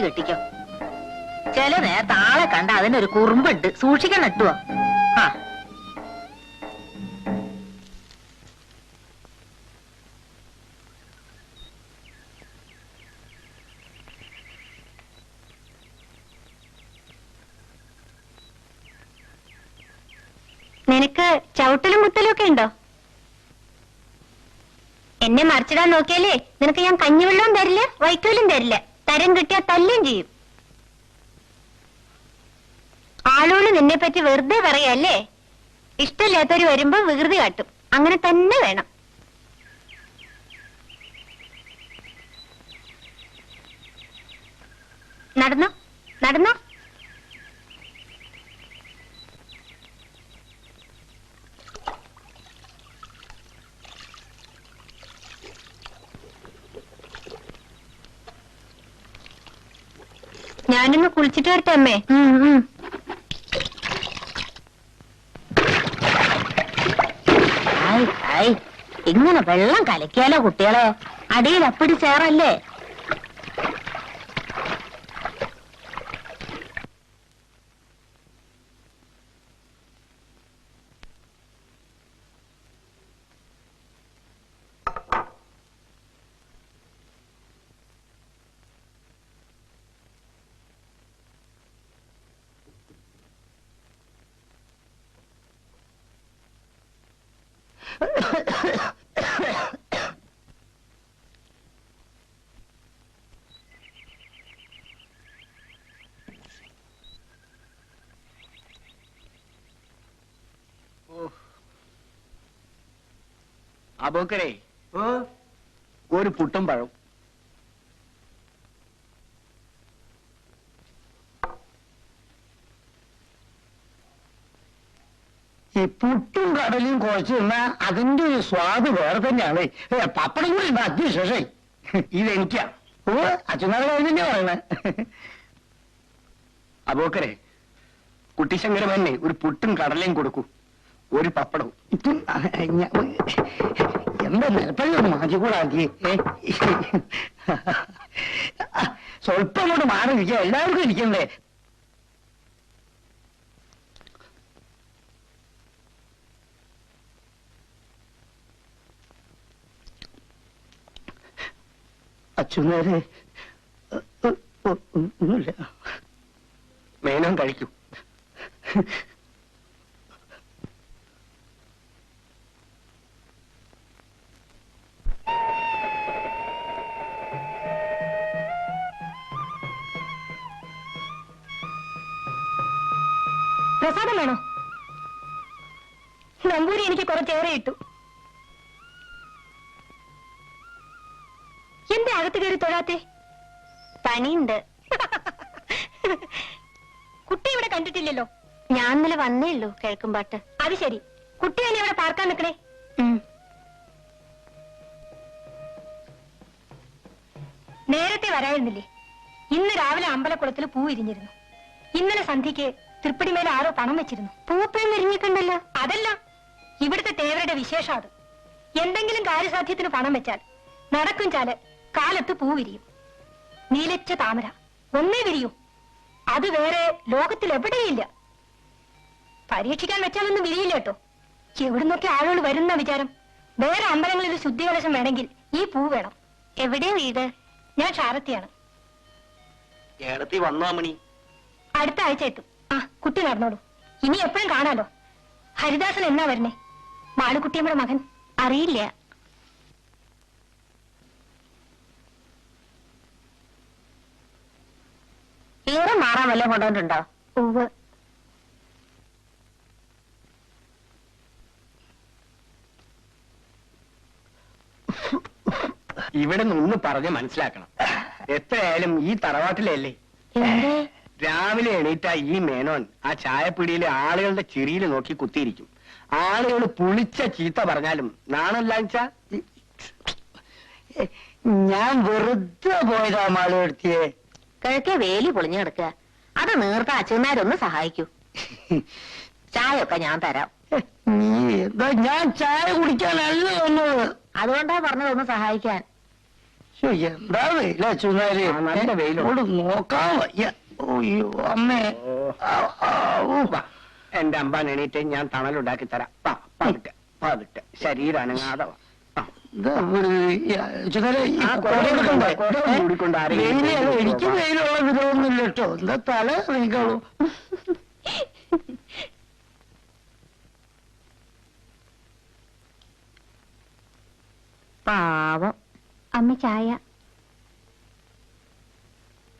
പിടിച്ചു കെട്ടിക്കോ. ചില നേരത്തെ ആളെ കണ്ട അതിനൊരു കുറുമ്പുണ്ട്. സൂക്ഷിക്കണം ഇട്ടുവോ ആ. നിനക്ക് ചവിട്ടലും കുത്തലും ഒക്കെ ഉണ്ടോ? എന്നെ മറിച്ചിടാൻ നോക്കിയാലേ നിനക്ക് ഞാൻ കഞ്ഞിവെള്ളവും തരില്ല വൈക്കോലും തരില്ല. തരം കിട്ടിയാൽ തല്ലും ചെയ്യും. ആളുകൾ നിന്നെ പറ്റി വെറുതെ പറയല്ലേ? ഇഷ്ടമില്ലാത്തവര് വരുമ്പോ വികൃതി കാട്ടും. അങ്ങനെ തന്നെ വേണം. നടന്നോ? നടന്നോ? ഞാനൊന്ന് കുളിച്ചിട്ട് വരട്ടെ അമ്മേ. ഇങ്ങനെ വെള്ളം കലക്കിയാലോ കുട്ടികളെ? അടിയിൽ അപ്പിടി ചേറല്ലേ? അബോക്കരെ ഒരു പുട്ടും പഴം. ഈ പുട്ടും കടലും കുഴച്ച് അതിന്റെ ഒരു സ്വാദ് വേറെ തന്നെയാണ്. പപ്പടം കൂടി ഉണ്ട് അതിവിശേഷേ ഇതെനിക്കാ. ഓ അച്ഛനാളെ തന്നെ പറയണേ. അബോക്കരെ കുട്ടിശങ്കരമന്നെ ഒരു പുട്ടും കടലയും കൊടുക്കൂ. ഒരു പപ്പടവും. എന്താ നിലപ്പഴി മാറ്റിക്കൂടാക്കി സ്വല്പം അങ്ങോട്ട് മാറി ഇരിക്കുക എല്ലാവർക്കും ഇരിക്കണ്ടേ? അച്ഛനേരെ ഒന്നുമില്ല. മേനോൻ കഴിക്കൂ. പ്രസാദം വേണോ? നമ്പൂരി എനിക്ക് കുറച്ചേറെ ഇട്ടു. കുട്ടി ഇവിടെ കണ്ടിട്ടില്ലല്ലോ. ഞാൻ ഇന്നലെ വന്നേ ഉള്ളൂ കിഴക്കുംപാട്ട് അത് ശരി. കുട്ടി തന്നെ ഇവിടെ പാർക്കാൻ നിൽക്കണേ. നേരത്തെ വരായിരുന്നില്ലേ? ഇന്ന് രാവിലെ അമ്പലക്കുളത്തിൽ പൂ ഇരിഞ്ഞിരുന്നു ഇന്നലെ സന്ധ്യക്ക് തൃപ്പടി മേലെ ആരോ പണം വെച്ചിരുന്നു. പൂപ്പഴം ഇരിഞ്ഞിട്ടുണ്ടല്ലോ അതല്ല ഇവിടുത്തെ തേവരുടെ വിശേഷം അത്. എന്തെങ്കിലും കാര്യസാധ്യത്തിന് പണം വെച്ചാൽ നടക്കും ചാൽ കാലത്ത് പൂ വിരിയും. നീലച്ച താമര ഒന്നേ വിരിയൂ. അത് വേറെ ലോകത്തിൽ എവിടെയില്ല പരീക്ഷിക്കാൻ വെച്ചാലൊന്നും വിരിയില്ല കേട്ടോ. എവിടുന്നൊക്കെ ആളുകൾ വരുന്ന വിചാരം. വേറെ അമ്പലങ്ങളിൽ ശുദ്ധികലശം വേണമെങ്കിൽ ഈ പൂ വേണം. എവിടെയാ വീട്? ഞാൻ ഷാരത്തിയാണ് ഏടത്തി വന്നോ മണി അടുത്ത ആഴ്ച എത്തും. ആ കുട്ടി നടന്നോളൂ. ഇനി എപ്പോഴും കാണാലോ. ഹരിദാസൻ എന്നാ വരണേ മാളുകുട്ടിയമ്മയുടെ മകൻ. അറിയില്ല. ഈറം മാറാൻ വല്ല കൊണ്ടുവന്നിട്ടുണ്ടോ? ഉവ് ഇവിടെ നിന്ന് പറഞ്ഞ് മനസ്സിലാക്കണം. എത്രയായാലും ഈ തറവാട്ടിലല്ലേ? എന്തേ? രാവിലെ എണീറ്റ ഈ മേനോൻ ആ ചായപ്പിടിയിലെ ആളുകളുടെ ചിരിയിൽ നോക്കി കുത്തിയിരിക്കും. ആളുകൾ പുളിച്ച ചീത്ത പറഞ്ഞാലും നാണല്ലാച്ച ഞാൻ വെറുതെ പോയതാ മാളെടുത്തിയെ കിഴക്കേ വേലി പൊളിഞ്ഞു കിടക്കുക. അത് നീർത്ത അച്ഛന്മാരൊന്ന് സഹായിക്കൂ. ചായയൊക്കെ ഞാൻ തരാം. ഞാൻ ചായ കുടിക്കാനല്ല വന്നത്? അതുകൊണ്ടാ പറഞ്ഞതൊന്ന് സഹായിക്കാൻ. ശ്ശോ, എന്താ വെയില അച്ഛന്മാര് നല്ല നോക്കാൻ വയ്യ. അയ്യോ അമ്മേ. എന്റെ അമ്പാൻ എണീറ്റ് ഞാൻ തണലുണ്ടാക്കി തരാം. പതുക്കെ പതുക്കെ. ശരീരം അനങ്ങാതെ എനിക്ക് വെയിലുള്ള വിധമൊന്നുമില്ല കേട്ടോ. എന്താ തല നീക്കാളൂ പാവം. അമ്മ ചായ.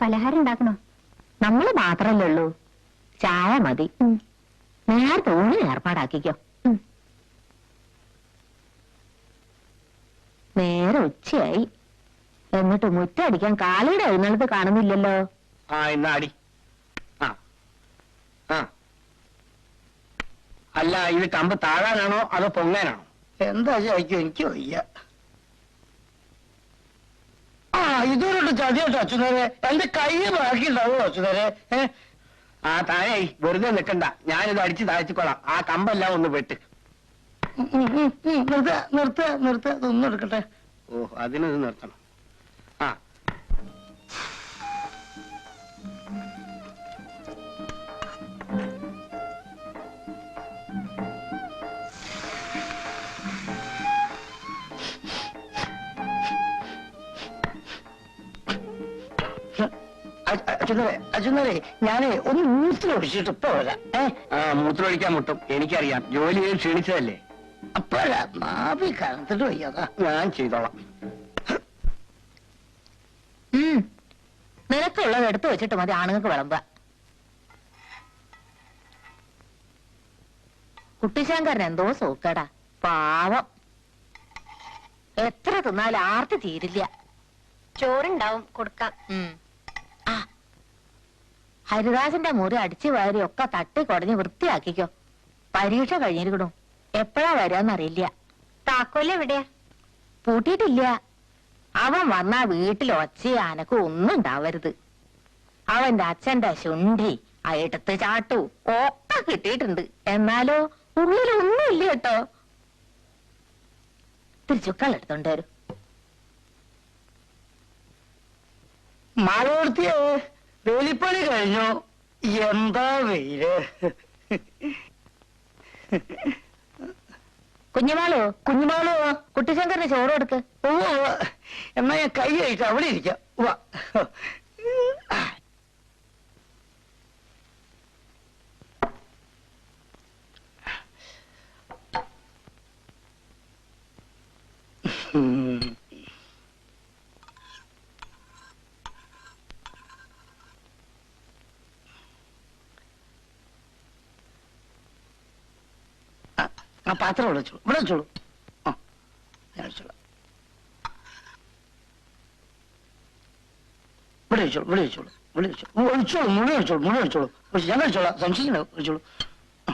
പലഹാരം ഉണ്ടാക്കണോ? നമ്മൾ മാത്രല്ലേ ഉള്ളൂ. ചായ മതി. ഉം. നേരത്തെ ഊണ് ഏർപ്പാടാക്കിക്കോ ഉം. നേരെ ഉച്ചയായി. എന്നിട്ട് മുറ്റടിക്കാൻ കാലയുടെ എഴുന്നള്ളത്ത് കാണുന്നില്ലല്ലോ. ആ അടി. ആ ആ. അല്ല ഇത് കമ്പ് താഴാനാണോ അതോ പൊങ്ങാനാണോ? എന്താ ചോദിക്കും എനിക്ക് വയ്യ. ആ ഇതൊരു ചതിയോട്ടോ അച്ഛനേരെ? എന്റെ കൈ ബാക്കി ഉണ്ടാവോ അച്ഛനേരെ? ഏ? ആ താഴെ വെറുതെ നിൽക്കണ്ട. ഞാനിത് അടിച്ച് താഴ്ത്തിക്കൊള്ളാം ആ കമ്പെല്ലാം ഒന്ന് വെട്ട്. നിർത്ത നിർത്ത നിർത്ത. ഇതൊന്നും എടുക്കട്ടെ. ഓ അതിനത് നിർത്തണം. ആ. അച്ഛനേരെ അച്ഛനേരെ ഞാനേ ഒന്ന് മൂത്രം ഒടിച്ചിട്ട് ഇപ്പൊ വരാം. ഏ? ആ മൂത്രമൊഴിക്കാൻ മുട്ടും. എനിക്കറിയാം. ജോലി ചെയ്ത് ക്ഷീണിച്ചതല്ലേ? അപ്പൊ വരാം മാവി കനത്തിട്ട് വയ്യാതാ. ഞാൻ ചെയ്തോളാം. ഉം. നിനക്കുള്ളത് എടുത്തു വെച്ചിട്ട് മതി ആണുങ്ങൾക്ക് വിളമ്പ കുട്ടിശാങ്കരൻ എന്തോ സൂക്കടാ. പാവം. എത്ര തിന്നാലും ആർത്തി തീരില്ല. ചോറുണ്ടാവും കൊടുക്കാം. ആ. ഹരിദാസന്റെ മുറി അടിച്ചു വാരി ഒക്കെ തട്ടി കുടഞ്ഞ് വൃത്തിയാക്കിക്കോ. പരീക്ഷ കഴിഞ്ഞിരിക്കണു. എപ്പോഴാ വരാന്നറിയില്ല. താക്കോൽ എവിടെയാ? പൂട്ടിയിട്ടില്ല. അവൻ വന്നാ വീട്ടിൽ ഒച്ച ആനക്ക് ഒന്നും ഉണ്ടാവരുത്. അവന്റെ അച്ഛന്റെ ശുണ്ഠി അയട്ടത്ത് ചാട്ടു ഒക്കെ കിട്ടിയിട്ടുണ്ട്. എന്നാലോ ഉള്ളിലൊന്നും ഇല്ല കേട്ടോ. തിരിച്ചുക്കൾ എടുത്തോണ്ട് വരും. മാളവർത്തിയെ വേലിപ്പണി കഴിഞ്ഞു? എന്താ വെയിൽ? കുഞ്ഞുമാളോ? കുഞ്ഞുമാളോ കുട്ടിശങ്കറിന് ചോറ് കൊടുക്ക്. എന്നാ ഞാൻ കൈ കഴിച്ചു അവിടെ ഇരിക്കാം. വാ. ഉം. ആ, പാത്രം ഇവിടെ വെച്ചോളൂ. ഇവിടെ വെച്ചോളൂ. ആ ഞാൻ വെച്ചോളാം. ഇവിടെ വെച്ചോളൂ ഇവിടെ വെച്ചോളൂ ഇവിടെ വെച്ചോളൂ. ഒഴിച്ചോളൂ മുഴുവൻ വെച്ചോളൂ മുഴുവൻ വെച്ചോളൂ ഒഴിച്ച് ഞാൻ കഴിച്ചോളാം സംശയിക്കണ്ട ഒഴിച്ചോളൂ. ആ.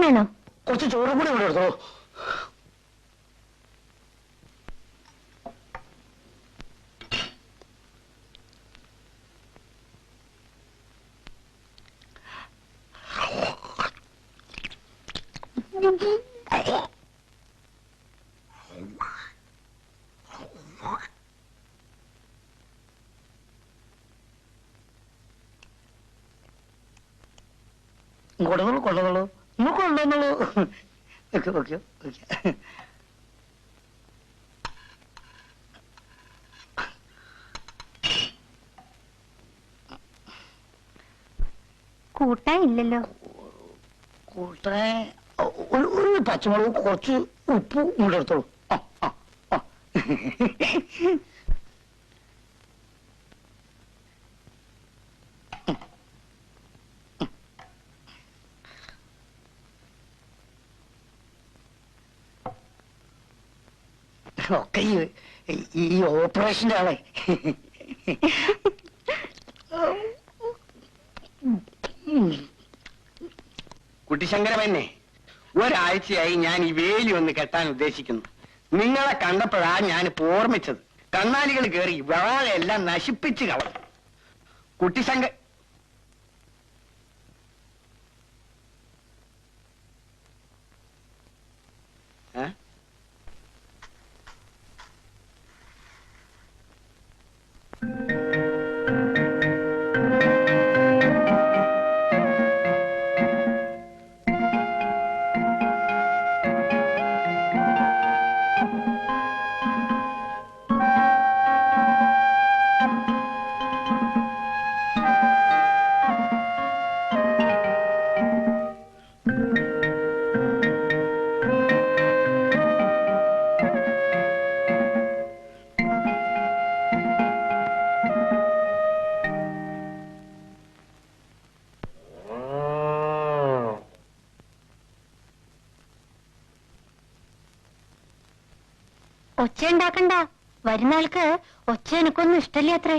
വേണോ? കുറച്ച് ചോറും കൂടി ഇവിടെ എടുത്തോളൂ. കൊണ്ടുവന്നോളൂ. കൊള്ളതുള്ളൂ നമുക്ക് കൊണ്ടുവന്നോളൂ. Okay okay okay. കൂട്ടാൻ ഇല്ലല്ലോ. കൂട്ടാൻ ഒരു ഒരു പച്ചമുളക് കുറച്ച് ഉപ്പ് ഇങ്ങോട്ട് എടുത്തോളൂ. ആ ആ ആ. ഒക്കെ ഈ ഓപ്പറേഷന്റെ ആളെ കുട്ടിശങ്കരമെന്നെ ഒരാഴ്ചയായി ഞാൻ ഈ വേലി ഒന്ന് കെട്ടാൻ ഉദ്ദേശിക്കുന്നു. നിങ്ങളെ കണ്ടപ്പോഴാ ഞാൻ ഓർമ്മിച്ചത്. കണ്ണാലികൾ കയറി വാഴയെല്ലാം നശിപ്പിച്ച് കളഞ്ഞു. കുട്ടിശങ്ക ഒച്ച വരുന്ന ആൾക്ക് ഒച്ച എനിക്കൊന്നും ഇഷ്ടല്ലേ അത്രേ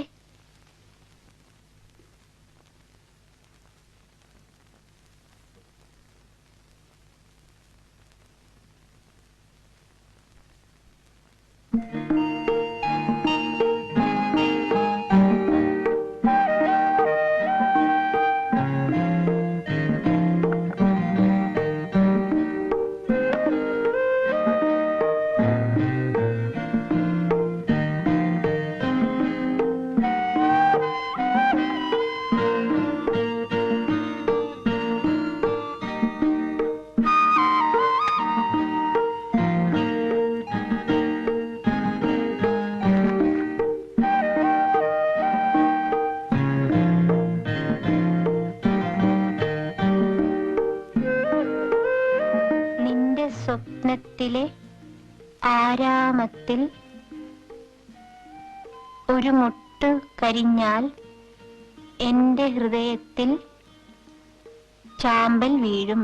ആരാമത്തിൽ ഒരു മുട്ട് കരിഞ്ഞാൽ എന്റെ ഹൃദയത്തിൽ ചാമ്പൽ വീഴും.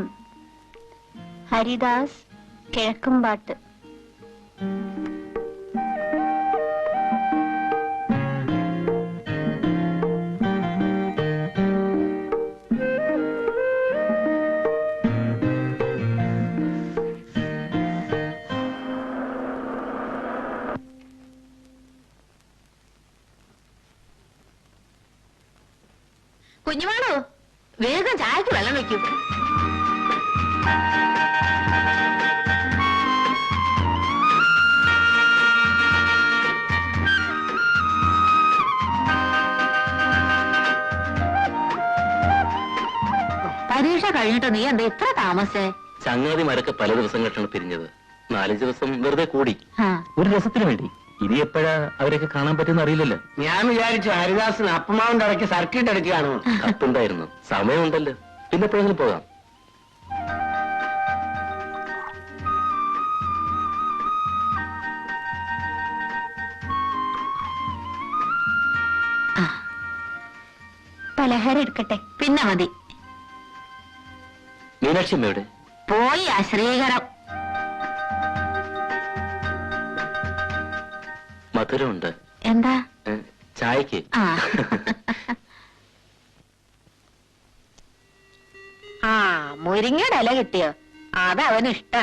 ഹരിദാസ് കിഴക്കുംപാട്ട്. കുഞ്ഞുമാളോ വേഗം ചായക്ക് വെള്ളം വെക്കൂ പരീക്ഷ കഴിഞ്ഞിട്ട് നീ എന്താ ഇത്ര താമസേ? ചങ്ങാതിമാരൊക്കെ പല ദിവസം ദിവസങ്ങളിലാണ് പിരിഞ്ഞത്. നാലഞ്ച് ദിവസം വെറുതെ കൂടി. ഒരു രസത്തിന് വേണ്ടി. ഇനി എപ്പോഴാ അവരൊക്കെ കാണാൻ പറ്റുന്ന അറിയില്ലല്ലോ. ഞാൻ വിചാരിച്ചു ഹരിദാസൻ അപ്പമാവിന്റെ ഇടയ്ക്ക് സർക്കിട്ട് എടുക്കുകയാണോ? കത്തുണ്ടായിരുന്നു. സമയമുണ്ടല്ലോ. പിന്നെ എപ്പോഴെങ്കിലും പോകാം. പലഹാരം എടുക്കട്ടെ. പിന്നെ മതി. മീനാക്ഷി എവിടെ? പോയി ആ മധുരമുണ്ട് എന്താ? ചായക്ക്. ആ. മുരിങ്ങയുടെ ഇല കിട്ടിയോ? അത് അവന് ഇഷ്ട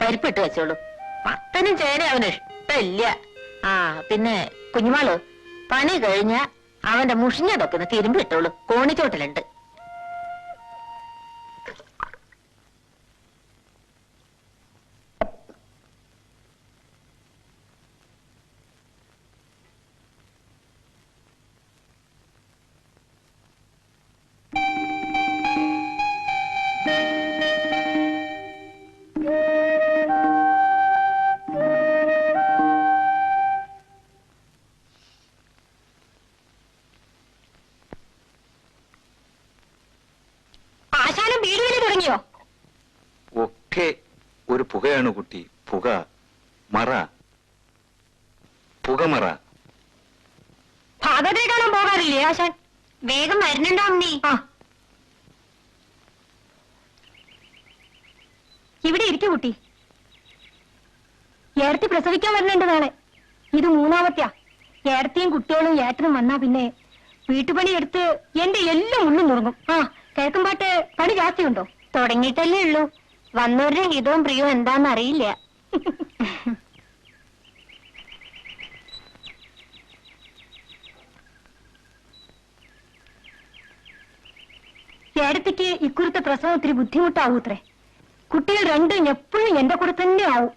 പരിപ്പിട്ട് വെച്ചോളൂ. പത്തനും ചേന അവന് ഇഷ്ടമില്ല ആ പിന്നെ കുഞ്ഞുമാൾ പണി കഴിഞ്ഞ അവന്റെ മുഷിഞ്ഞതൊക്കെ ഒന്ന് തിരുമ്പിട്ടോളൂ. കോണിച്ചോട്ടിലുണ്ട്. ഒക്കെ ഒരു പുകയാണ് കുട്ടി. പുക മറ. പുകമറ ഭാഗവതരെ കാണാൻ പോകാറില്ലേ ആശാൻ? വേഗം വരുന്നുണ്ടാവും നീ ആ. ഇവിടെ ഇരിക്കു കുട്ടി. ഏർത്തി പ്രസവിക്കാൻ വരുന്നുണ്ട് നാളെ. ഇത് മൂന്നാമത്തെയാ. ഏർത്തിയും കുട്ടികളും ഏട്ടനും വന്നാ പിന്നെ വീട്ടുപണി എടുത്ത് എന്റെ എല്ലാം ഉള്ളും മുറുങ്ങും. ആ കേൾക്കുമ്പാട്ട് പണി ജാസ്തിയുണ്ടോ? തുടങ്ങിയിട്ടല്ലേ ഉള്ളൂ. വന്നവരുടെ ഹിതവും പ്രിയവും എന്താന്ന് അറിയില്ല. ഏടത്തിക്ക് ഇക്കുറത്തെ പ്രസവം ഒത്തിരി ബുദ്ധിമുട്ടാവൂത്രേ. കുട്ടികൾ രണ്ടും എപ്പോഴും എന്റെ കൂടെ തന്നെ ആവും.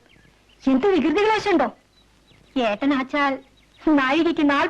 എന്ത് വികൃതികളാശുണ്ടോ ഏട്ടനാച്ചാൽ നായികയ്ക്ക് നാൽപ്പത്